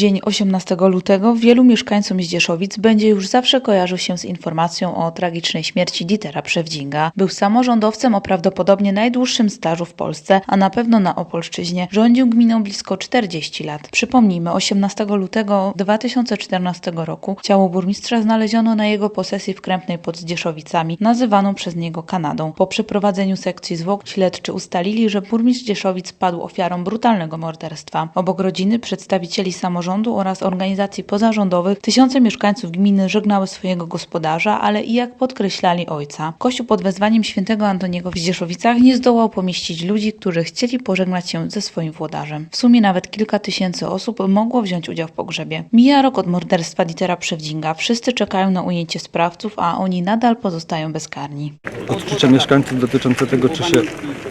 Dzień 18 lutego wielu mieszkańcom Zdzieszowic będzie już zawsze kojarzył się z informacją o tragicznej śmierci Dietera Przewdzinga. Był samorządowcem o prawdopodobnie najdłuższym stażu w Polsce, a na pewno na Opolszczyźnie. Rządził gminą blisko 40 lat. Przypomnijmy, 18 lutego 2014 roku ciało burmistrza znaleziono na jego posesji w Krępnej pod Zdzieszowicami, nazywaną przez niego Kanadą. Po przeprowadzeniu sekcji zwłok śledczy ustalili, że burmistrz Zdzieszowic padł ofiarą brutalnego morderstwa. Obok rodziny, przedstawicieli samorządu oraz organizacji pozarządowych tysiące mieszkańców gminy żegnały swojego gospodarza, ale i jak podkreślali ojca. Kościół pod wezwaniem świętego Antoniego w Zdzieszowicach nie zdołał pomieścić ludzi, którzy chcieli pożegnać się ze swoim włodarzem. W sumie nawet kilka tysięcy osób mogło wziąć udział w pogrzebie. Mija rok od morderstwa Dietera Przewdzinga. Wszyscy czekają na ujęcie sprawców, a oni nadal pozostają bezkarni. odczucia mieszkańców dotyczące tego, czy się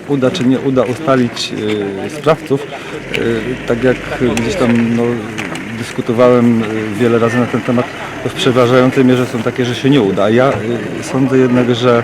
uda, czy nie uda ustalić y, sprawców. Y, tak jak gdzieś tam no, dyskutowałem y, wiele razy na ten temat, to w przeważającej mierze są takie, że się nie uda. Ja y, sądzę jednak, że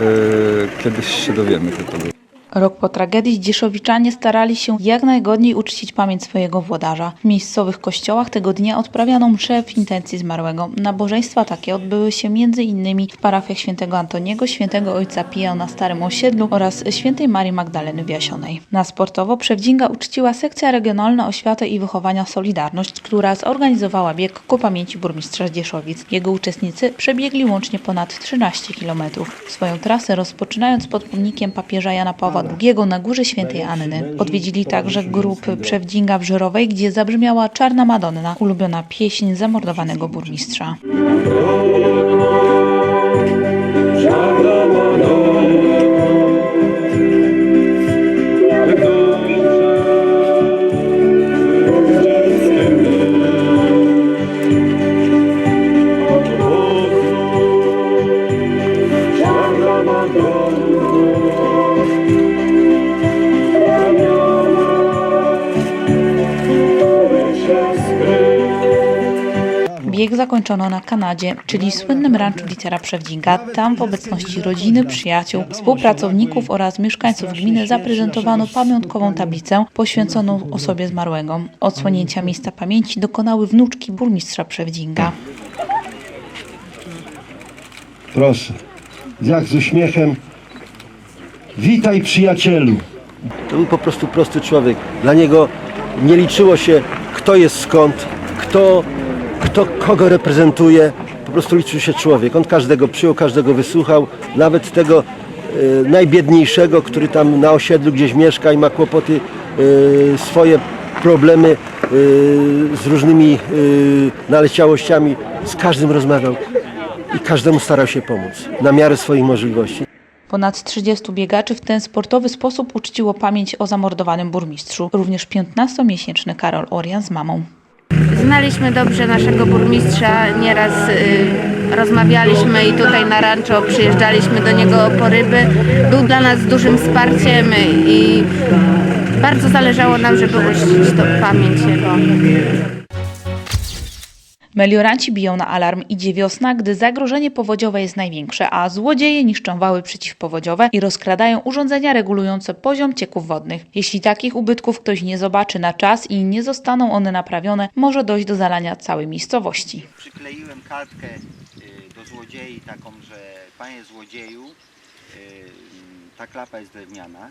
y, kiedyś się dowiemy, kto to był. Rok po tragedii Zdzieszowiczanie starali się jak najgodniej uczcić pamięć swojego włodarza. W miejscowych kościołach tego dnia odprawiano mszę w intencji zmarłego. Nabożeństwa takie odbyły się m.in. w parafiach świętego Antoniego, świętego ojca Pija na Starym Osiedlu oraz świętej Marii Magdaleny w Jasionej. Na sportowo Przewdzinga uczciła sekcja regionalna oświaty i wychowania Solidarność, która zorganizowała bieg ku pamięci burmistrza Zdzieszowic. Jego uczestnicy przebiegli łącznie ponad 13 km. Swoją trasę rozpoczynając pod pomnikiem papieża Jana Pawła II na Górze Świętej Anny. Odwiedzili także grupy Przewdzinga w Żyrowej, gdzie zabrzmiała Czarna Madonna, ulubiona pieśń zamordowanego burmistrza. Zakończono na Kanadzie, czyli słynnym ranczu Dietera Przewdzinga. Tam w obecności rodziny, przyjaciół, współpracowników oraz mieszkańców gminy zaprezentowano pamiątkową tablicę poświęconą osobie zmarłego. Odsłonięcia miejsca pamięci dokonały wnuczki burmistrza Przewdzinga. Proszę. Jak z uśmiechem. Witaj przyjacielu. To był po prostu prosty człowiek. Dla niego nie liczyło się, kto jest skąd, kto, kto kogo reprezentuje. Po prostu liczył się człowiek. On każdego przyjął, każdego wysłuchał, nawet tego e, najbiedniejszego, który tam na osiedlu gdzieś mieszka i ma kłopoty, e, swoje problemy e, z różnymi e, naleciałościami. Z każdym rozmawiał i każdemu starał się pomóc na miarę swoich możliwości. Ponad 30 biegaczy w ten sportowy sposób uczciło pamięć o zamordowanym burmistrzu. Również 15-miesięczny Karol Orian z mamą. Znaliśmy dobrze naszego burmistrza, nieraz y, rozmawialiśmy i tutaj na rancho przyjeżdżaliśmy do niego po ryby. Był dla nas dużym wsparciem i bardzo zależało nam, żeby uczcić to pamięć jego. Melioranci biją na alarm. Idzie wiosna, gdy zagrożenie powodziowe jest największe, a złodzieje niszczą wały przeciwpowodziowe i rozkradają urządzenia regulujące poziom cieków wodnych. Jeśli takich ubytków ktoś nie zobaczy na czas i nie zostaną one naprawione, może dojść do zalania całej miejscowości. przykleiłem kartkę y, do złodziei taką, że panie złodzieju, y, ta klapa jest drewniana,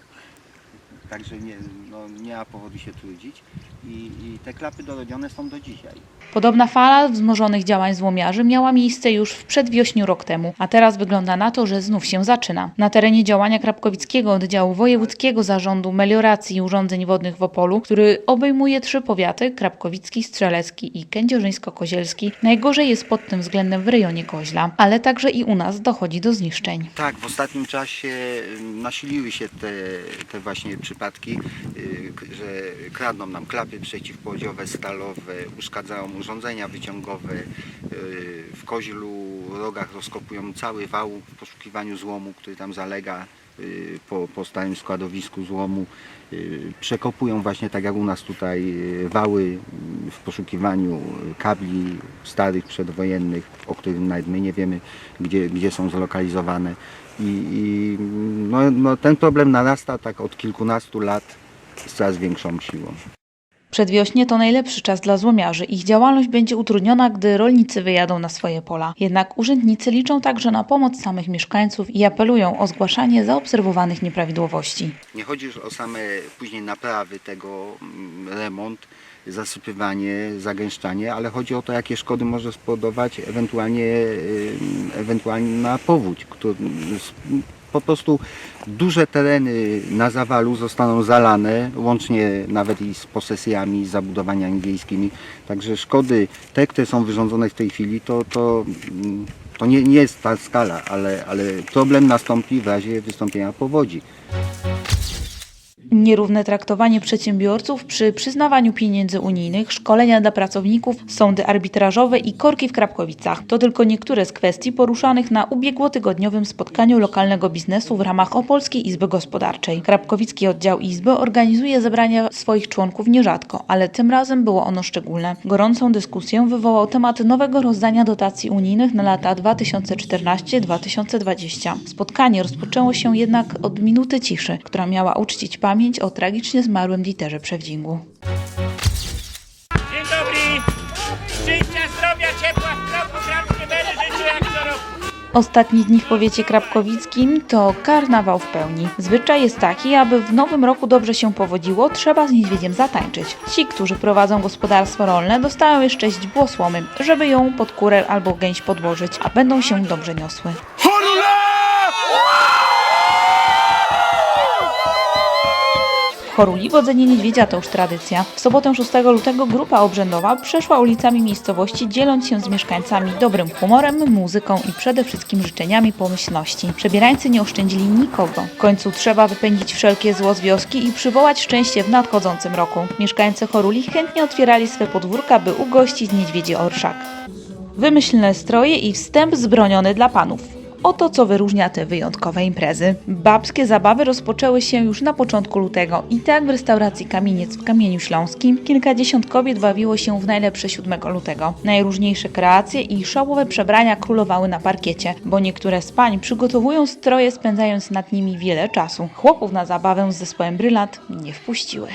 także nie, no, nie ma powodu się trudzić i, i te klapy dorobione są do dzisiaj. Podobna fala wzmożonych działań złomiarzy miała miejsce już w przedwiośniu rok temu, a teraz wygląda na to, że znów się zaczyna. Na terenie działania Krapkowickiego Oddziału Wojewódzkiego Zarządu Melioracji i Urządzeń Wodnych w Opolu, który obejmuje trzy powiaty, Krapkowicki, Strzelecki i Kędzierzyńsko-Kozielski, najgorzej jest pod tym względem w rejonie Koźla, ale także i u nas dochodzi do zniszczeń. Tak, w ostatnim czasie y, nasiliły się te, te właśnie przypadki, y, k- że kradną nam klapy przeciwpowodziowe, stalowe, uszkadzają urządzenia wyciągowe. y, W Koźlu rogach rozkopują cały wał w poszukiwaniu złomu, który tam zalega y, po, po starym składowisku złomu. Y, Przekopują właśnie tak jak u nas tutaj y, wały y, w poszukiwaniu kabli starych, przedwojennych, o których nawet my nie wiemy, gdzie, gdzie są zlokalizowane. I, i no, no, ten problem narasta tak od kilkunastu lat z coraz większą siłą. Przedwiośnie to najlepszy czas dla złomiarzy. Ich działalność będzie utrudniona, gdy rolnicy wyjadą na swoje pola. Jednak urzędnicy liczą także na pomoc samych mieszkańców i apelują o zgłaszanie zaobserwowanych nieprawidłowości. Nie chodzi już o same później naprawy tego, mm, remont, zasypywanie, zagęszczanie, ale chodzi o to, jakie szkody może spowodować ewentualnie, y, ewentualna powódź. Który, po prostu duże tereny na zawalu zostaną zalane, łącznie nawet i z posesjami, zabudowaniami wiejskimi. Także szkody, te, które są wyrządzone w tej chwili, to, to, to nie, nie jest ta skala, ale, ale problem nastąpi w razie wystąpienia powodzi. Nierówne traktowanie przedsiębiorców przy przyznawaniu pieniędzy unijnych, szkolenia dla pracowników, sądy arbitrażowe i korki w Krapkowicach to tylko niektóre z kwestii poruszanych na ubiegłotygodniowym spotkaniu lokalnego biznesu w ramach Opolskiej Izby Gospodarczej. Krapkowicki oddział Izby organizuje zebrania swoich członków nierzadko, ale tym razem było ono szczególne. Gorącą dyskusję wywołał temat nowego rozdania dotacji unijnych na lata 2014-2020. Spotkanie rozpoczęło się jednak od minuty ciszy, która miała uczcić pamięć o tragicznie zmarłym Dieterze Przewdzingu. Dzień dobry! Szczęścia, zdrowia, ciepła w kroku, będę życzył jak co roku. Ostatni dni w powiecie krapkowickim to karnawał w pełni. Zwyczaj jest taki, aby w nowym roku dobrze się powodziło, trzeba z niedźwiedziem zatańczyć. Ci, którzy prowadzą gospodarstwo rolne, dostają jeszcze źdźbło słomy, żeby ją pod kurę albo gęś podłożyć, a będą się dobrze niosły. Choruli wodzenie niedźwiedzia to już tradycja. W sobotę 6 lutego grupa obrzędowa przeszła ulicami miejscowości, dzieląc się z mieszkańcami dobrym humorem, muzyką i przede wszystkim życzeniami pomyślności. Przebierańcy nie oszczędzili nikogo. W końcu trzeba wypędzić wszelkie zło z wioski i przywołać szczęście w nadchodzącym roku. Mieszkańcy Choruli chętnie otwierali swe podwórka, by ugościć niedźwiedzie orszak. Wymyślne stroje i wstęp zbroniony dla panów. Oto co wyróżnia te wyjątkowe imprezy. Babskie zabawy rozpoczęły się już na początku lutego i tak w restauracji Kamieniec w Kamieniu Śląskim kilkadziesiąt kobiet bawiło się w najlepsze 7 lutego. Najróżniejsze kreacje i szałowe przebrania królowały na parkiecie, bo niektóre z pań przygotowują stroje spędzając nad nimi wiele czasu. Chłopów na zabawę z zespołem Brylat nie wpuściły.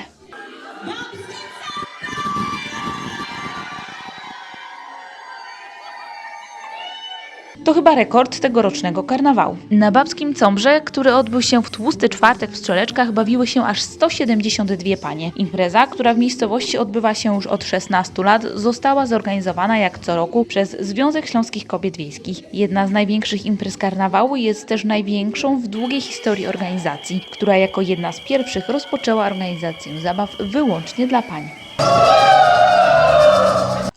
To chyba rekord tegorocznego karnawału. Na babskim Combrze, który odbył się w tłusty czwartek w Strzeleczkach, bawiły się aż 172 panie. Impreza, która w miejscowości odbywa się już od 16 lat, została zorganizowana jak co roku przez Związek Śląskich Kobiet Wiejskich. Jedna z największych imprez karnawału jest też największą w długiej historii organizacji, która jako jedna z pierwszych rozpoczęła organizację zabaw wyłącznie dla pań.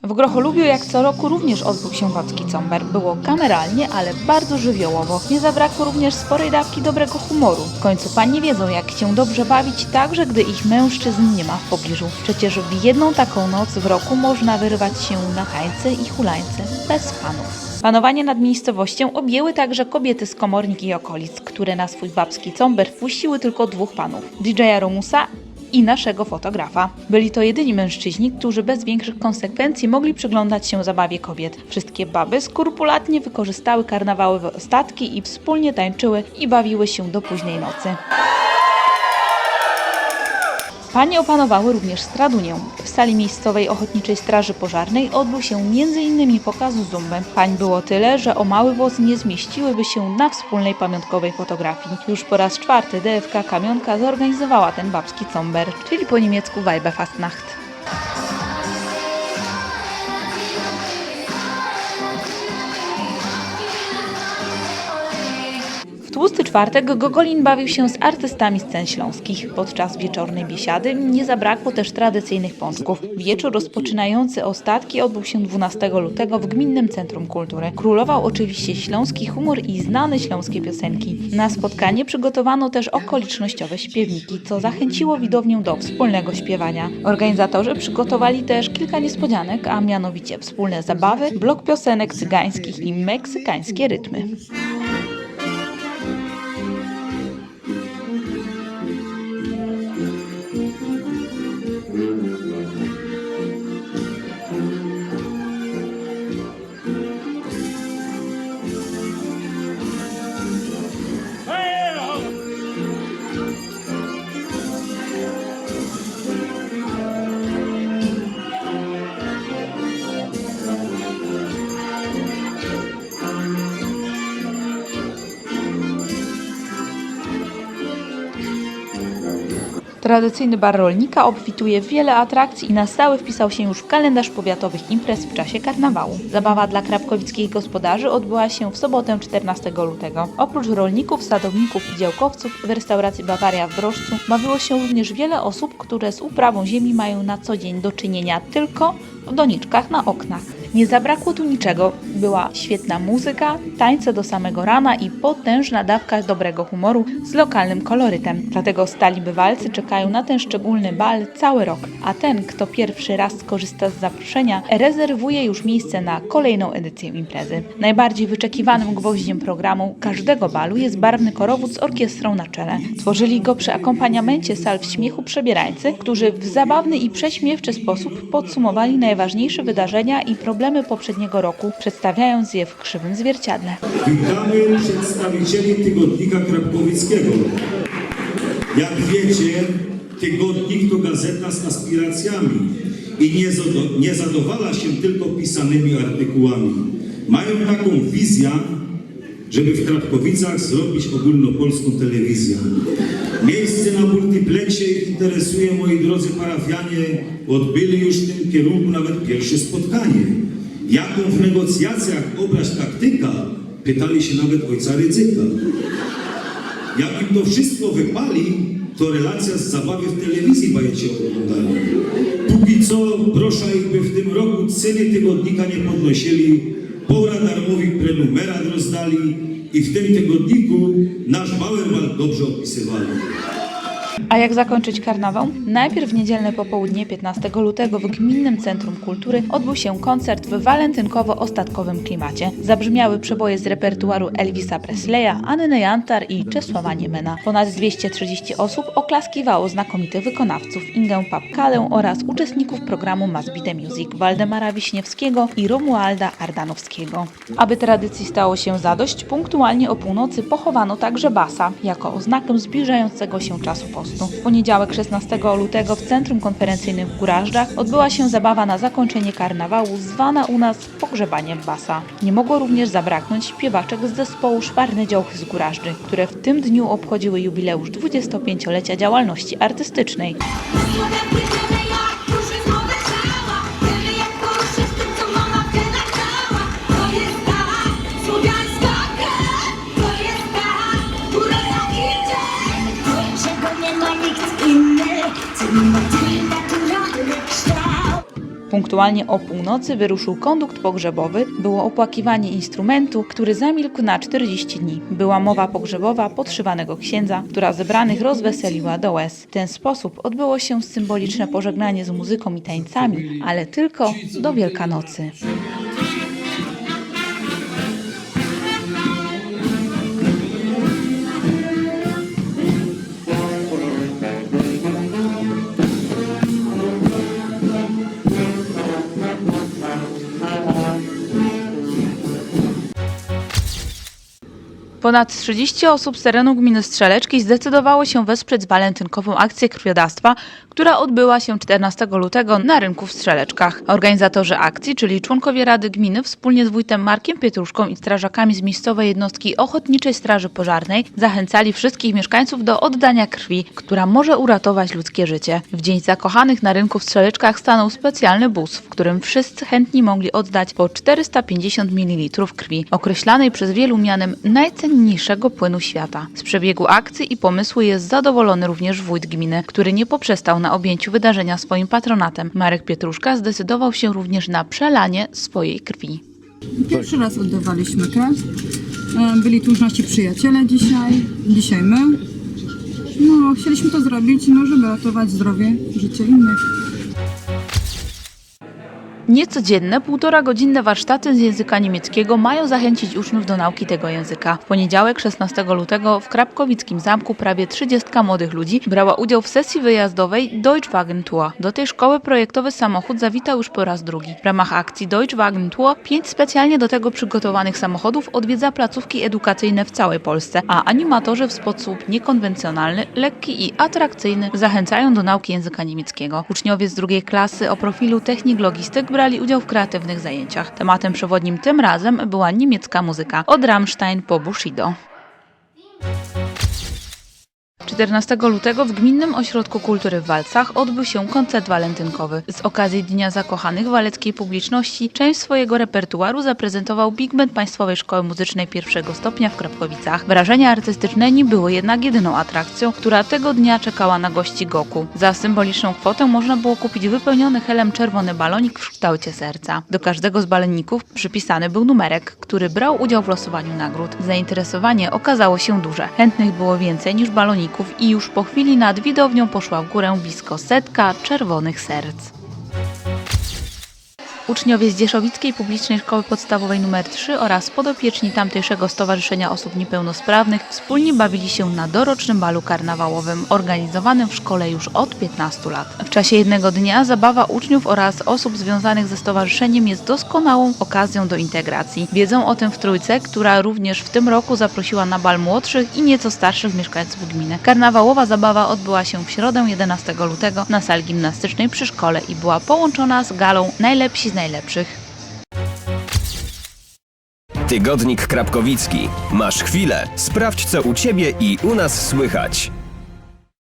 W Grocholubiu jak co roku również odbył się babski comber. Było kameralnie, ale bardzo żywiołowo. Nie zabrakło również sporej dawki dobrego humoru. W końcu panie wiedzą jak się dobrze bawić, także gdy ich mężczyzn nie ma w pobliżu. Przecież w jedną taką noc w roku można wyrwać się na tańce i hulańce bez panów. Panowanie nad miejscowością objęły także kobiety z komornik i okolic, które na swój babski comber wpuściły tylko dwóch panów. DJ-a Romusa i naszego fotografa. Byli to jedyni mężczyźni, którzy bez większych konsekwencji mogli przyglądać się zabawie kobiet. Wszystkie baby skrupulatnie wykorzystały karnawałowe ostatki i wspólnie tańczyły i bawiły się do późnej nocy. Panie opanowały również Stradunię. W sali miejscowej Ochotniczej Straży Pożarnej odbył się m.in. pokaz zumby. Pań było tyle, że o mały włos nie zmieściłyby się na wspólnej pamiątkowej fotografii. Już po raz czwarty DFK Kamionka zorganizowała ten babski comber, czyli po niemiecku Weibefastnacht. Tłusty czwartek Gogolin bawił się z artystami scen śląskich. Podczas wieczornej biesiady nie zabrakło też tradycyjnych pączków. Wieczór rozpoczynający ostatki odbył się 12 lutego w Gminnym Centrum Kultury. Królował oczywiście śląski humor i znane śląskie piosenki. Na spotkanie przygotowano też okolicznościowe śpiewniki, co zachęciło widownię do wspólnego śpiewania. Organizatorzy przygotowali też kilka niespodzianek, a mianowicie wspólne zabawy, blok piosenek cygańskich i meksykańskie rytmy. Tradycyjny bar rolnika obfituje w wiele atrakcji i na stałe wpisał się już w kalendarz powiatowych imprez w czasie karnawału. Zabawa dla krapkowickich gospodarzy odbyła się w sobotę 14 lutego. Oprócz rolników, sadowników i działkowców w restauracji Bawaria w Broszcu bawiło się również wiele osób, które z uprawą ziemi mają na co dzień do czynienia tylko w doniczkach na oknach. Nie zabrakło tu niczego. Była świetna muzyka, tańce do samego rana i potężna dawka dobrego humoru z lokalnym kolorytem. Dlatego stali bywalcy czekają na ten szczególny bal cały rok. A ten, kto pierwszy raz skorzysta z zaproszenia, rezerwuje już miejsce na kolejną edycję imprezy. Najbardziej wyczekiwanym gwoździem programu każdego balu jest barwny korowód z orkiestrą na czele. Tworzyli go przy akompaniamencie salw śmiechu przebierańcy, którzy w zabawny i prześmiewczy sposób podsumowali najważniejsze wydarzenia i problemy poprzedniego roku, przedstawiając je w krzywym zwierciadle. Witamy przedstawicieli Tygodnika Krapkowickiego. Jak wiecie, Tygodnik to gazeta z aspiracjami i nie, nie zadowala się tylko pisanymi artykułami. Mają taką wizję, żeby w Krapkowicach zrobić ogólnopolską telewizję. Miejsce na multiplexie ich interesuje, moi drodzy parafianie, odbyli już w tym kierunku nawet pierwsze spotkanie. Jaką w negocjacjach obrać taktyka, pytali się nawet ojca Rydzyka. Jak im to wszystko wypali, to relacja z zabawy w telewizji będziecie oglądali. Póki co proszę ich, by w tym roku ceny tygodnika nie podnosili, pora darmowych prenumerat rozdali i w tym tygodniku nasz Bauerwald dobrze opisywali. A jak zakończyć karnawał? Najpierw w niedzielne popołudnie 15 lutego w Gminnym Centrum Kultury odbył się koncert w walentynkowo-ostatkowym klimacie. Zabrzmiały przeboje z repertuaru Elvisa Presleya, Anny Jantar i Czesława Niemena. Ponad 230 osób oklaskiwało znakomitych wykonawców Ingę Papkalę oraz uczestników programu The Music Waldemara Wiśniewskiego i Romualda Ardanowskiego. Aby tradycji stało się zadość, punktualnie o północy pochowano także basa, jako oznakę zbliżającego się czasu W poniedziałek 16 lutego w Centrum Konferencyjnym w Górażdżach odbyła się zabawa na zakończenie karnawału zwana u nas pogrzebaniem basa. Nie mogło również zabraknąć śpiewaczek z zespołu Szwarne Działchy z Górażdży, które w tym dniu obchodziły jubileusz 25-lecia działalności artystycznej. Punktualnie o północy wyruszył kondukt pogrzebowy, było opłakiwanie instrumentu, który zamilkł na 40 dni. Była mowa pogrzebowa podszywanego księdza, która zebranych rozweseliła do łez. W ten sposób odbyło się symboliczne pożegnanie z muzyką i tańcami, ale tylko do Wielkanocy. Ponad 30 osób z terenu gminy Strzeleczki zdecydowało się wesprzeć walentynkową akcję krwiodawstwa, która odbyła się 14 lutego na rynku w Strzeleczkach. Organizatorzy akcji, czyli członkowie Rady Gminy wspólnie z wójtem Markiem Pietruszką i strażakami z miejscowej jednostki Ochotniczej Straży Pożarnej zachęcali wszystkich mieszkańców do oddania krwi, która może uratować ludzkie życie. W Dzień Zakochanych na rynku w Strzeleczkach stanął specjalny bus, w którym wszyscy chętni mogli oddać po 450 ml krwi, określanej przez wielu mianem najcenniejszego płynu świata. Z przebiegu akcji i pomysłu jest zadowolony również wójt gminy, który nie poprzestał na objęciu wydarzenia swoim patronatem. Marek Pietruszka zdecydował się również na przelanie swojej krwi. Pierwszy raz oddawaliśmy krew. E, Byli tu już nasi przyjaciele dzisiaj, dzisiaj my. No, chcieliśmy to zrobić, no, żeby ratować zdrowie, życie innych. Niecodzienne, półtora godzinne warsztaty z języka niemieckiego mają zachęcić uczniów do nauki tego języka. W poniedziałek 16 lutego w Krapkowickim Zamku prawie 30 młodych ludzi brała udział w sesji wyjazdowej Deutschwagen Tour. Do tej szkoły projektowy samochód zawitał już po raz drugi. W ramach akcji Deutschwagen Tour pięć specjalnie do tego przygotowanych samochodów odwiedza placówki edukacyjne w całej Polsce, a animatorzy w sposób niekonwencjonalny, lekki i atrakcyjny zachęcają do nauki języka niemieckiego. Uczniowie z drugiej klasy o profilu technik logistyk brali udział w kreatywnych zajęciach. Tematem przewodnim tym razem była niemiecka muzyka od Rammstein po Bushido. 14 lutego w Gminnym Ośrodku Kultury w Walcach odbył się koncert walentynkowy. Z okazji Dnia Zakochanych waleckiej publiczności część swojego repertuaru zaprezentował Big Band Państwowej Szkoły Muzycznej pierwszego stopnia w Krapkowicach. Wrażenia artystyczne nie były jednak jedyną atrakcją, która tego dnia czekała na gości Goku. Za symboliczną kwotę można było kupić wypełniony helem czerwony balonik w kształcie serca. Do każdego z baloników przypisany był numerek, który brał udział w losowaniu nagród. Zainteresowanie okazało się duże. Chętnych było więcej niż baloników i już po chwili nad widownią poszła w górę blisko setka czerwonych serc. Uczniowie z Dzieszowickiej Publicznej Szkoły Podstawowej nr 3 oraz podopieczni tamtejszego Stowarzyszenia Osób Niepełnosprawnych wspólnie bawili się na dorocznym balu karnawałowym, organizowanym w szkole już od 15 lat. W czasie jednego dnia zabawa uczniów oraz osób związanych ze stowarzyszeniem jest doskonałą okazją do integracji. Wiedzą o tym w Trójce, która również w tym roku zaprosiła na bal młodszych i nieco starszych mieszkańców gminy. Karnawałowa zabawa odbyła się w środę 11 lutego na sali gimnastycznej przy szkole i była połączona z galą Najlepsi najlepszych. Tygodnik Krapkowicki. Masz chwilę. Sprawdź, co u ciebie i u nas słychać.